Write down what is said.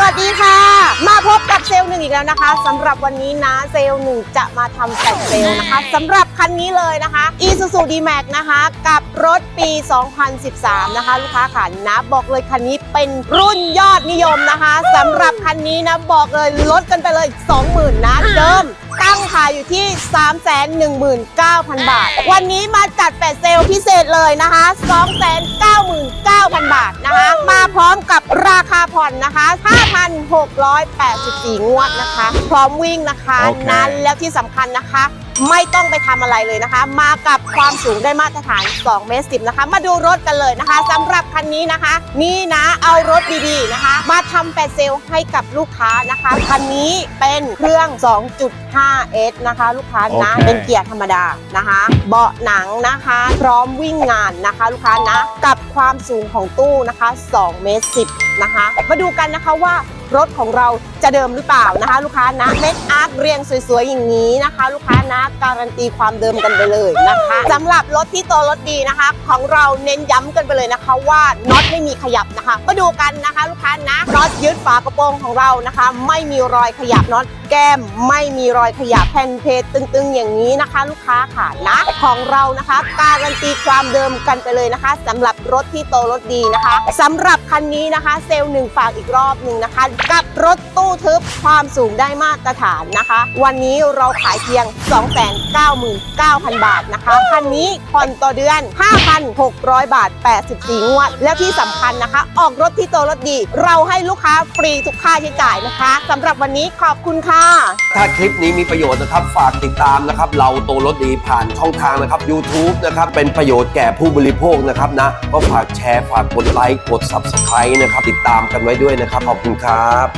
วัสดีค่ะ มาพบกับเซลล์หนึ่งอีกแล้วนะคะสำหรับวันนี้นะเซลล์หนึ่งจะมาทำแฟลชเซลล์นะคะสำหรับคันนี้เลยนะคะ Isuzu D-Max นะคะ กับรถปี 2013 นะคะ ลูกค้าค่ะนะบอกเลยคันนี้เป็นรุ่นยอดนิยมนะคะสำหรับคันนี้นะบอกเลยลดกันไปเลย 20,000นะเดิมตั้งขายอยู่ที่ 319,000 บาท วันนี้มาจัดแฟลชเซลล์พิเศษเลยนะคะ 299,000 บาทนะคะ มาพร้อมกับราคาผ่อนนะคะ 5,684 งวดนะคะ พร้อมวิ่งนะคะโอเคนั้นแล้วที่สำคัญนะคะ ไม่ต้องไปทำอะไรเลยนะคะ มากับความสูงได้มาตรฐาน2เมตร10นะคะ มาดูรถกันเลยนะคะสำหรับคันนี้นะคะ นี่นะเอารถดีๆนะคะ มาทำแฟลชเซลล์ให้กับลูกค้านะคะคันนี้เป็นเครื่อง 2.5S นะคะ ลูกค้านะโอเคเป็นเกียร์ธรรมดานะคะ เบาะหนังนะคะ พร้อมวิ่งงานนะคะ ลูกค้านะกับความสูงของตู้นะคะ2เมตร10นะคะ มาดูกันนะคะว่า รถของเราจะเดิมหรือเปล่านะคะ ลูกค้านะเม็ดอาร์คเรียงสวยๆอย่างนี้นะคะ ลูกค้านะการันตีความเดิมกันไปเลยนะคะสำหรับรถที่ตัวรถดีนะคะ ของเราเน้นย้ำกันไปเลยนะคะว่าน็อตไม่มีขยับนะคะมาดูกันนะคะ ลูกค้านะน็อตยึดฝากระโปรงของเรานะคะ ไม่มีรอยขยับน็อตแก้มไม่มีรอยขยับแผ่นเพจตึงๆ อย่างนี้นะคะ ลูกค้าค่ะนะของเรานะคะ การันตีความเดิมกันไปเลยนะคะสำหรับรถที่โตรถดีนะคะสำหรับคันนี้นะคะ เซลล์หนึ่งฝากอีกรอบหนึ่งนะคะกับรถตู้ทึบความสูงได้มาตรฐานนะคะ วันนี้เราขายเพียง 299,000 บาทนะคะคันนี้ผ่อนต่อเดือน 5,600 บาท 84 งวด แล้วที่สำคัญนะคะ ออกรถที่โตรถดี เราให้ลูกค้าฟรีทุกค่าใช้จ่ายนะคะสำหรับวันนี้ขอบคุณค่ะ ถ้าคลิปนี้มีประโยชน์นะครับ ฝากติดตามนะครับ เราโตรถดีผ่านช่องทางนะครับ YouTube นะครับ เป็นประโยชน์แก่ผู้บริโภคนะครับนะก็ฝากแชร์ฝากกดไลค์กด Subscribe นะครับ ติดตามกันไว้ด้วยนะครับขอบคุณครับ